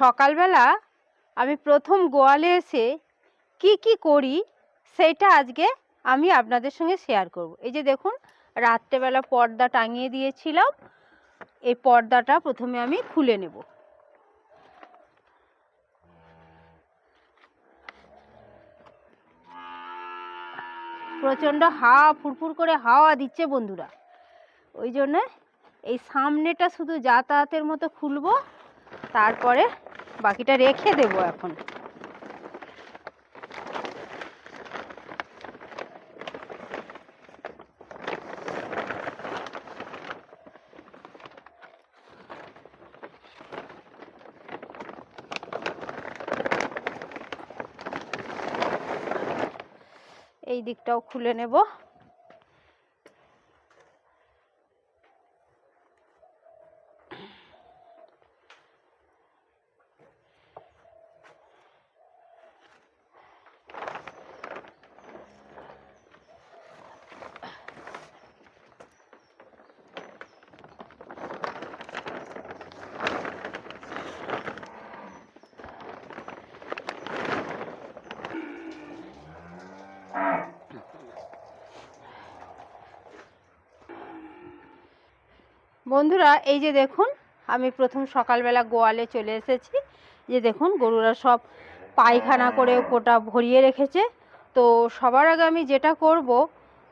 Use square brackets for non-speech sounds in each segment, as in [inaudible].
সকালবেলা আমি প্রথম গোয়ালে এসে কি কি করি সেটা আজকে আমি আপনাদের সঙ্গে শেয়ার করব। এই যে দেখুন, রাত্রেবেলা পর্দা টাঙিয়ে দিয়েছিলাম। এই পর্দাটা প্রথমে আমি খুলে নেব। প্রচণ্ড হাওয়া, ফুরফুর করে হাওয়া দিচ্ছে বন্ধুরা। ওই জন্যে এই সামনেটা শুধু যাতায়াতের মতো খুলবো। তারপরে বাকিটা রেখে দেবো এখন। এই দিকটাও খুলে নেব। বন্ধুরা, এই যে দেখুন, আমি প্রথম সকালবেলা গোয়ালে চলে এসেছি। যে দেখুন, গরুরা সব পায়খানা করে কোটা ভরিয়ে রেখেছে। তো সবার আগে আমি যেটা করব,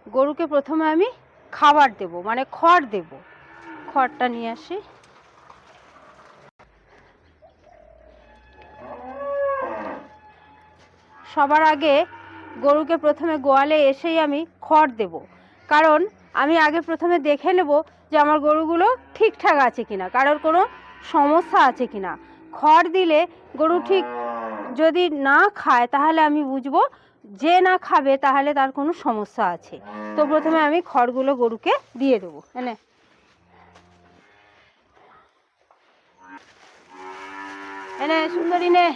গরুকে প্রথমে আমি খাবার দেব মানে খড় দেব। খড়টা নিয়ে আসি। সবার আগে গরুকে প্রথমে গোয়ালে এসেই আমি খড় দেব। কারণ আমি আগে প্রথমে দেখে নেব যে আমার গরুগুলো ঠিকঠাক আছে কিনা, কারোর কোনো সমস্যা আছে কিনা। খড় দিলে গরু ঠিক যদি না খায়, তাহলে আমি বুঝব যে না খাবে, তাহলে তার কোনো সমস্যা আছে। তো প্রথমে আমি খড়গুলো গরুকে দিয়ে দেবো। হ্যাঁ এনে, সুন্দরী নে।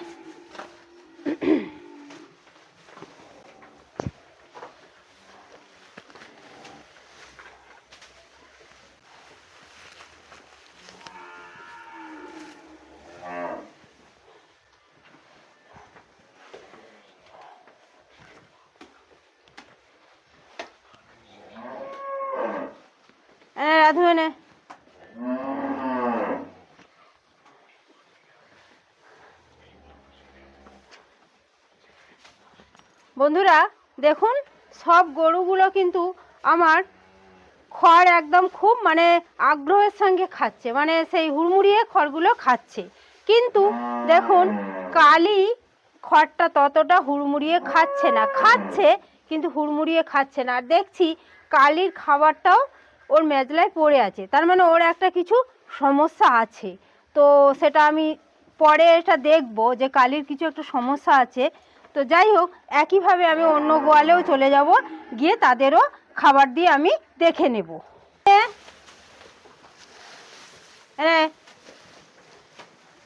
এনে রাধু এনে বন্ধুরা, দেখুন, সব গরুগুলো কিন্তু আমার খড় একদম খুব মানে আগ্রহের সঙ্গে খাচ্ছে মানে সেই হুড়মুড়িয়ে খড়গুলো খাচ্ছে। কিন্তু দেখুন কালি খড়টা ততটা হুড়মুড়িয়ে খাচ্ছে না, খাচ্ছে, কিন্তু হুড়মুড়িয়ে খাচ্ছে না। আর দেখছি, কালির খাবারটাও ওর মেজলায় পড়ে আছে। তার মানে ওর একটা কিছু সমস্যা আছে। তো সেটা আমি পরে এটা দেখব যে কালির কিছু একটা সমস্যা আছে। তো যাই হোক, একইভাবে আমি অন্য গোয়ালেও চলে যাব, গিয়ে তাদেরও খাবার দিয়ে আমি দেখে নেব। হ্যাঁ।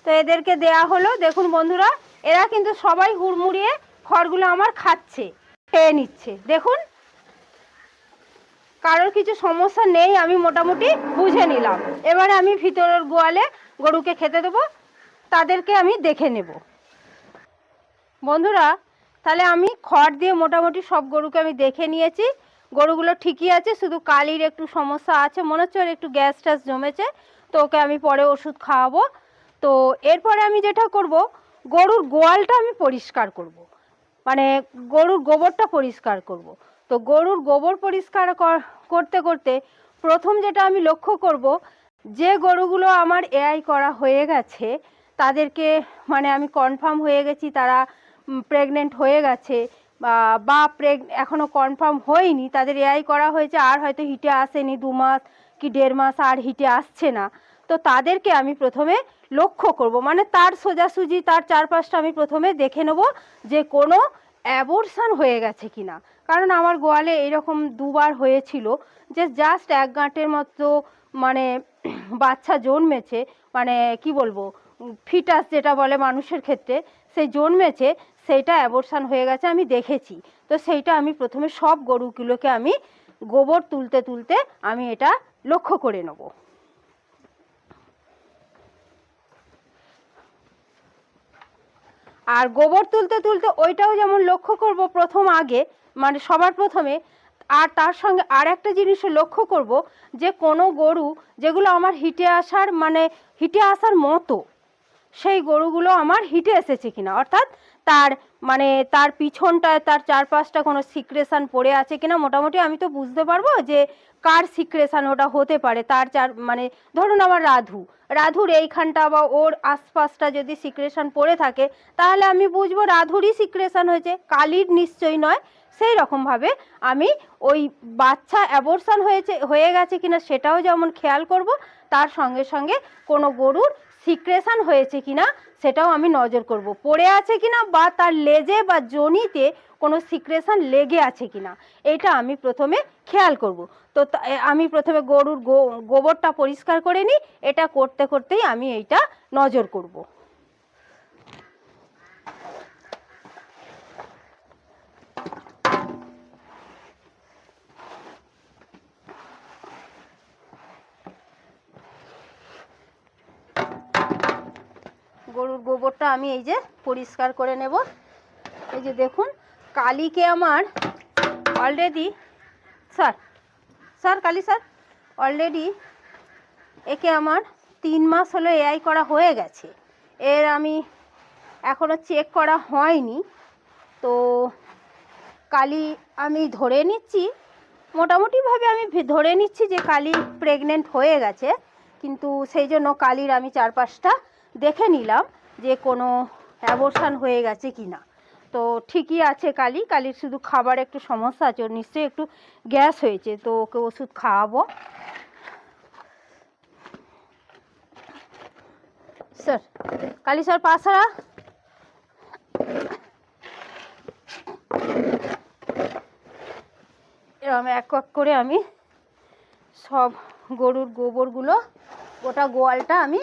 তো এদেরকে দেয়া হলো। দেখুন বন্ধুরা, এরা কিন্তু সবাই হুড়মুড়িয়ে খড়গুলো আমার খাচ্ছে, খেয়ে নিচ্ছে। দেখুন কারোর কিছু সমস্যা নেই, আমি মোটামুটি বুঝে নিলাম এবারে আমি ভিতরের গোয়ালে গরুকে খেতে দেবো, তাদেরকে আমি দেখে নেব বন্ধুরা, তাহলে আমি খড় দিয়ে মোটামুটি সব গরুকে আমি দেখে নিয়েছি গরুগুলো ঠিকই আছে, শুধু কালির একটু সমস্যা আছে, মনে হচ্ছে ওর একটু গ্যাস ট্যাস জমেছে, তো ওকে আমি পরে ওষুধ খাওয়াবো তো এরপরে আমি যেটা করব, গরুর গোয়ালটা আমি পরিষ্কার করব। মানে গরুর গোবরটা পরিষ্কার করব। তো গরুর গোবর পরিষ্কার কর- করতে করতে প্রথম যেটা আমি লক্ষ্য করব, যে গরুগুলো আমার এআই করা হয়ে গেছে, তাদেরকে মানে আমি কনফার্ম হয়ে গেছি তারা প্রেগনেন্ট হয়ে গেছে, বা বা প্রেগ এখনও কনফার্ম হয়নি, তাদের এআই করা হয়েছে, আর হয়তো হিটে আসেনি দু মাস কি দেড় মাস, আর হিটে আসছে না। তো তাদেরকে আমি প্রথমে লক্ষ্য করব মানে তার সোজাসুজি, তার চারপাশটা আমি প্রথমে দেখে নেব যে কোনো অ্যাবর্শন হয়ে গেছে কিনা। কারণ আমার গোয়ালে এরকম দুবার হয়েছিল যে জাস্ট এক গাঁটের মতো মানে বাচ্চা জন্মেছে মানে কি বলব, ফিটাস যেটা বলে মানুষের ক্ষেত্রে সেই জন্মেছে সেইটা অ্যাবর্শন হয়ে গেছে, আমি দেখেছি। তো সেইটা আমি প্রথমে সব গরুগুলোকে আমি গোবর তুলতে তুলতে আমি এটা লক্ষ্য করে নেব। আর গোবর তুলতে তুলতে ওইটাও যেমন লক্ষ্য করব প্রথম আগে মানে সবার প্রথমে, আর তার সঙ্গে আর একটা জিনিসও লক্ষ্য করব, যে কোনো গরু যেগুলো আমার হিটে আসার মানে হিটে আসার মতো, সেই গরুগুলো আমার হিটে এসেছে কিনা, অর্থাৎ তার মানে তার পিছনটায়, তার চারপাশটা কোনো সিক্রেশন পড়ে আছে কিনা, মোটামুটি আমি তো বুঝতে পারব যে কার সিক্রেশন ওটা হতে পারে? তার চার মানে ধরুন আমার রাধু। রাধুর এইখানটা বা ওর আশপাশটা যদি সিক্রেশন পড়ে থাকে, তাহলে আমি বুঝব রাধুরই সিক্রেশন হয়েছে, কালির নিশ্চয়ই নয়। সেই রকমভাবে আমি ওই বাচ্চা অ্যাবর্শন হয়েছে, হয়ে গেছে কিনা সেটাও যেমন খেয়াল করব, তার সঙ্গে সঙ্গে কোনো গরুর সিক্রেশন হয়েছে কিনা সেটাও আমি নজর করব। পড়ে আছে কিনা বা তার লেজে বা জনিতে কোনো সিক্রেশন লেগে আছে কিনা, এটা আমি প্রথমে খেয়াল করব। তো আমি প্রথমে গরুর গোবরটা পরিষ্কার করে নিই, এটা করতে করতেই আমি এইটা নজর করব। গরুর গোবরটা আমি এই যে পরিষ্কার করে নেব। এই যে দেখুন, কালিকে আমার already sir sir, Kali sir already একে আমার তিন মাস হলো এআই করা হয়ে গেছে। এর আমি এখনও চেক করা হয়নি। তো কালি আমি ধরে নিচ্ছি, মোটামুটিভাবে আমি ধরে নিচ্ছি যে কালি প্রেগনেন্ট হয়ে গেছে, কিন্তু সেই জন্য কালির আমি চারপাশটা দেখে নিলাম যে কোনো অ্যাবর্শন হয়ে গেছে কি না। তো ঠিকই আছে কালি, কালির শুধু খাবার একটু সমস্যা আছে, ওর নিশ্চয়ই একটু গ্যাস হয়েছে, তো ওকে ওষুধ খাওয়াবো। স্যার, কালি স্যার পাশারা এরকম এক এক করে আমি সব গরুর গোবরগুলো, গোটা গোয়ালটা আমি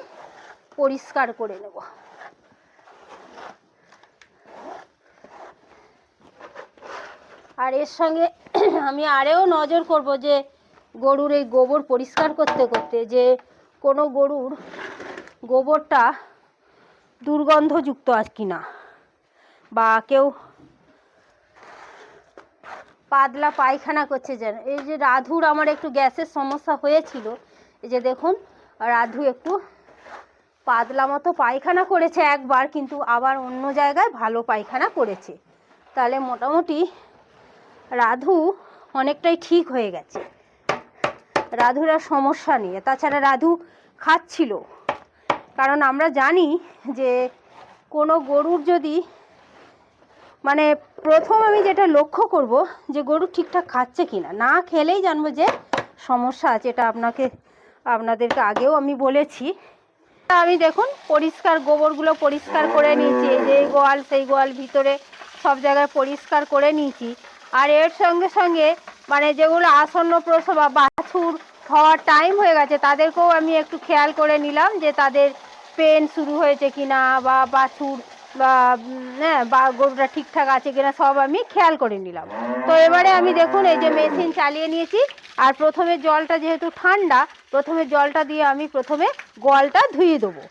পরিষ্কার করে নেব। আর এর সঙ্গে [clears throat] আমি আরেও নজর করব যে গরুর এই গোবর পরিষ্কার করতে করতে যে কোনো গরুর গোবরটা দুর্গন্ধযুক্ত আছে কিনা বা কেউ পাতলা পায়খানা করছে যেন। এই যে রাধুর আমার একটু গ্যাসের সমস্যা হয়েছিল, এই যে দেখুন, রাধু একটু পাতলা মতো পায়খানা করেছে একবার, কিন্তু আবার অন্য জায়গায় ভালো পায়খানা করেছে। তাহলে মোটামুটি রাধু অনেকটাই ঠিক হয়ে গেছে। রাধুর আর সমস্যা নেই। তাছাড়া রাধু খাচ্ছিল। কারণ আমরা জানি যে কোনো গরুর যদি মানে প্রথম আমি যেটা লক্ষ্য করব যে গরু ঠিকঠাক খাচ্ছে কিনা। না খেলেই জানব যে সমস্যা আছে, এটা আপনাকে, আপনাদেরকে আগেও আমি বলেছি। আমি দেখুন, পরিষ্কার গোবরগুলো পরিষ্কার করে নিয়েছি, এই যে গোয়াল, সেই গোয়াল ভিতরে সব জায়গায় পরিষ্কার করে নিয়েছি। আর এর সঙ্গে সঙ্গে মানে যেগুলো আসন্ন প্রসব, বাছুর হওয়ার টাইম হয়ে গেছে, তাদেরকেও আমি একটু খেয়াল করে নিলাম যে তাদের পেন শুরু হয়েছে কিনা বা বাছুর হ্যাঁ বা, গরুটা ঠিকঠাক আছে কিনা সব আমি খেয়াল করে নিলাম। তো এবারে আমি দেখুন, এই যে মেশিন চালিয়ে নিয়েছি, আর প্রথমে জলটা যেহেতু ঠান্ডা, প্রথমে জলটা দিয়ে আমি প্রথমে গোয়ালটা ধুয়ে দেবো।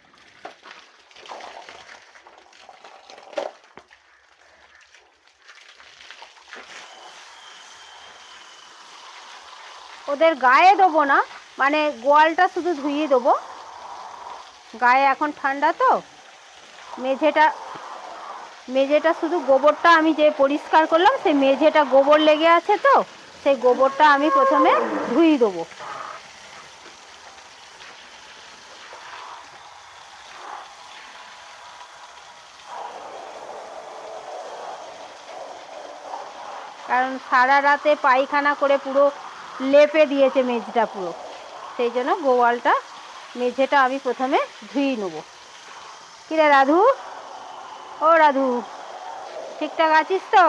ওদের গায়ে দেবো না মানে গোয়ালটা শুধু ধুইয়ে দেবো। গায়ে এখন ঠান্ডা তো, মেঝেটা মেঝেটা শুধু গোবরটা আমি যে পরিষ্কার করলাম, সেই মেঝেটা গোবর লেগে আছে তো, সেই গোবরটা আমি প্রথমে ধুয়ে দেবো। কারণ সারা রাতে পায়খানা করে পুরো লেপে দিয়েছে মেঝেটা পুরো। সেই জন্য গোয়ালটা, মেঝেটা আমি প্রথমে ধুয়ে নেব। কিরে রাধু? ও রাধু, ঠিকঠাক আছিস তো?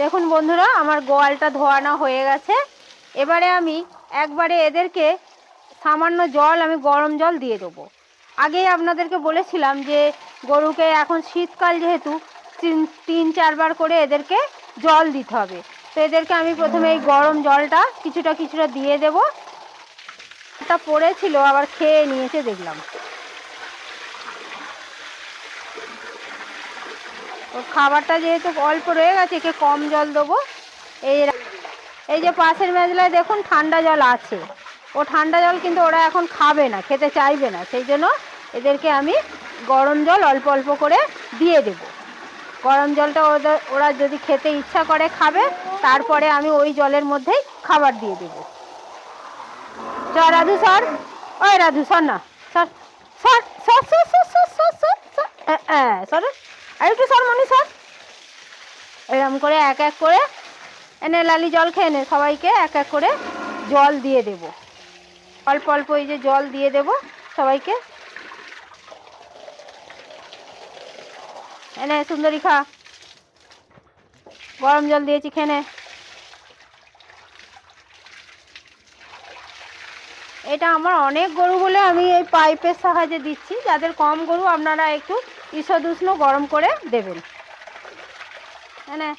দেখুন বন্ধুরা, আমার গোয়ালটা ধোয়ানো হয়ে গেছে। এবারে আমি একবারে এদেরকে সামান্য জল, আমি গরম জল দিয়ে দেবো। আগেই আপনাদেরকে বলেছিলাম যে, গরুকে এখন শীতকাল যেহেতু, তিন তিন, চারবার করে এদেরকে জল দিতে হবে। তো এদেরকে আমি প্রথমে এই গরম জলটা কিছুটা কিছুটা দিয়ে দেব। তা পড়েছিল, আবার খেয়ে নিয়েছে, দেখলাম। ওর খাবারটা যেহেতু অল্প রয়ে গেছে, একে কম জল দেবো। এই এই যে পাশের মেজলায় দেখুন ঠান্ডা জল আছে। ও ঠান্ডা জল কিন্তু ওরা এখন খাবে না, খেতে চাইবে না। সেই জন্য এদেরকে আমি গরম জল অল্প অল্প করে দিয়ে দেব। গরম জলটা ওদের, ওরা যদি খেতে ইচ্ছা করে, খাবে। তারপরে আমি ওই জলের মধ্যেই খাবার দিয়ে দেব। চ রাধু সর ওই রাধু সর না। সর সর সর সর সর সর হ্যাঁ, সর আর একটু সর মনি সর। এরকম করে এক এক করে এনে লালি জল খেয়ে নে সবাইকে এক এক করে জল দিয়ে দেব। অল্প অল্প এই যে জল দিয়ে দেব সবাইকে। এনে সুন্দরী খা। গরম জল দিয়েছি খেনে এটা আমার অনেক গরু বলে আমি এই পাইপের সাহায্যে দিচ্ছি, যাদের কম গরু আপনারা একটু ঈষদ উষ্ণ গরম করে দেবেন। হ্যাঁ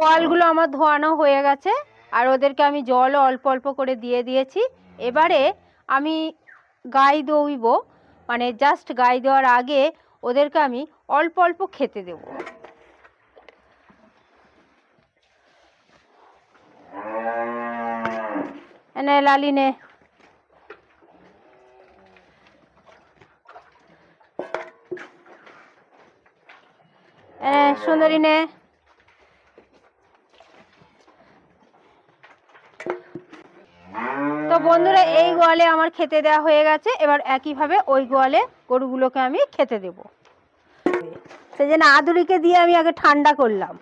কলগুলো আমার ধোয়ানো হয়ে গেছে, আর ওদেরকে আমি জলও অল্প অল্প করে দিয়ে দিয়েছি। এবারে আমি গাই দইব মানে জাস্ট গাই দেওয়ার আগে ওদেরকে আমি অল্প অল্প খেতে দেব। এনে লালি নে। সুন্দরী নে তো বন্ধুরা, এই গোয়ালে আমার খেতে দেওয়া হয়ে গেছে। এবার একইভাবে ওই গোয়ালে গরুগুলোকে আমি খেতে দেব। সেই জন্য আদুরিকে দিয়ে আমি আগে ঠান্ডা করলাম।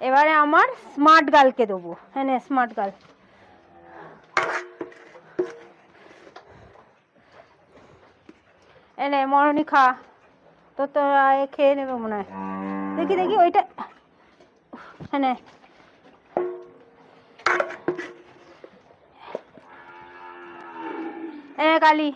এবারে আমার স্মার্ট গার্লকে দেবো। হ্যাঁ স্মার্ট গার্ল এনে মরণি খা। তো তো এ খেয়ে নেবে মনে হয়। দেখি দেখি, ওইটা হ্যাঁ কালি।